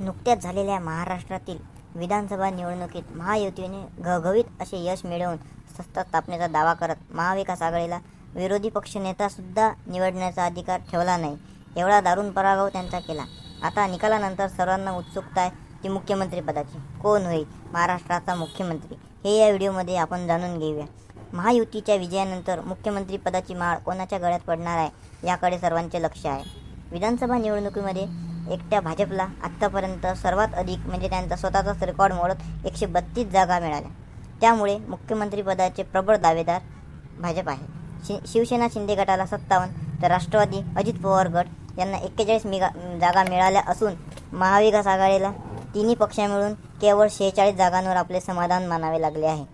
नुकत्याच झालेल्या महाराष्ट्रातील विधानसभा निवडणुकीत महायुतीने घवघवीत असे यश मिळवून सत्ता स्थापनेचा दावा करत महाविकास आघाडीला विरोधी पक्षनेतासुद्धा निवडण्याचा अधिकार ठेवला नाही एवढा दारुण पराभव त्यांचा केला. आता निकालानंतर सर्वांना उत्सुकता आहे ती मुख्यमंत्रीपदाची कोण होईल? महाराष्ट्राचा मुख्यमंत्री. हे या व्हिडिओमध्ये आपण जाणून घेऊया. महायुतीच्या विजयानंतर मुख्यमंत्रीपदाची माळ कोणाच्या गळ्यात पडणार आहे याकडे सर्वांचे लक्ष आहे. विधानसभा निवडणुकीमध्ये एकट्या भाजपला आत्तापर्यंत सर्वात अधिक म्हणजे त्यांचा स्वतःचाच रेकॉर्ड मोडत एकशे बत्तीस जागा मिळाल्या. त्यामुळे मुख्यमंत्रीपदाचे प्रबळ दावेदार भाजप आहे. शि शिवसेना शिंदे गटाला सत्तावन्न तर राष्ट्रवादी अजित पवार गट यांना एक्केचाळीस मेगा जागा मिळाल्या असून महाविकास आघाडीला तिन्ही पक्ष मिळून केवळ शेहेचाळीस जागांवर आपले समाधान मानावे लागले आहे.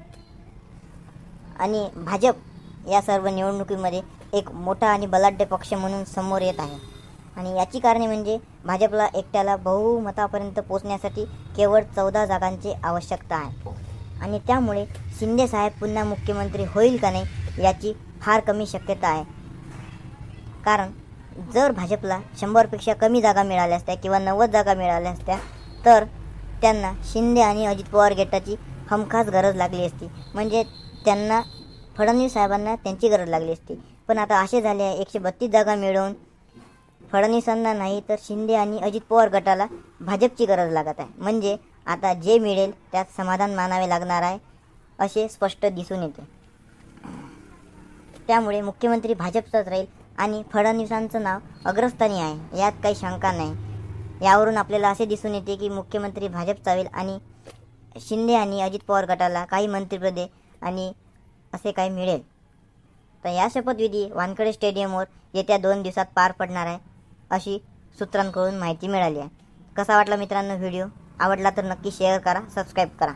आणि भाजप या सर्व निवडणुकीमध्ये एक मोठा आणि बलाढ्य पक्ष म्हणून समोर येत आहे. आणि याची कारणे म्हणजे भाजपला एकट्याला बहुमतापर्यंत पोचण्यासाठी केवळ चौदा जागांची आवश्यकता आहे. आणि त्यामुळे शिंदे साहेब पुन्हा मुख्यमंत्री होईल का नाही याची फार कमी शक्यता आहे. कारण जर भाजपला शंभरपेक्षा कमी जागा मिळाल्या असत्या किंवा नव्वद जागा मिळाल्या असत्या तर त्यांना शिंदे आणि अजित पवार गटाची हमखास गरज लागली असती. म्हणजे त्यांना फडणवीस साहेबांना त्यांची गरज लागली असती. पण आता असे झाले आहे एकशे बत्तीस जागा मिळवून फडणवीसांना नाही तर शिंदे आणि अजित पवार गटाला भाजपची गरज लागत आहे. म्हणजे आता जे मिळेल त्यात समाधान मानावे लागणार आहे असे स्पष्ट दिसून येते. त्यामुळे मुख्यमंत्री भाजपचाच राहील आणि फडणवीसांचं नाव अग्रस्थानी आहे यात काही शंका नाही. यावरून आपल्याला असे दिसून येते की मुख्यमंत्री भाजपचा होईल आणि शिंदे आणि अजित पवार गटाला काही मंत्रिपदे आणि असे काही मिळेल. तर या शपथविधी वानखडे स्टेडियमवर येत्या दोन दिवसात पार पडणार आहे. अशी सूत्रांकडून माहिती मिळाली आहे. कसा वाटला मित्रांनो व्हिडिओ? आवडला तर नक्की शेअर करा सबस्क्राईब करा.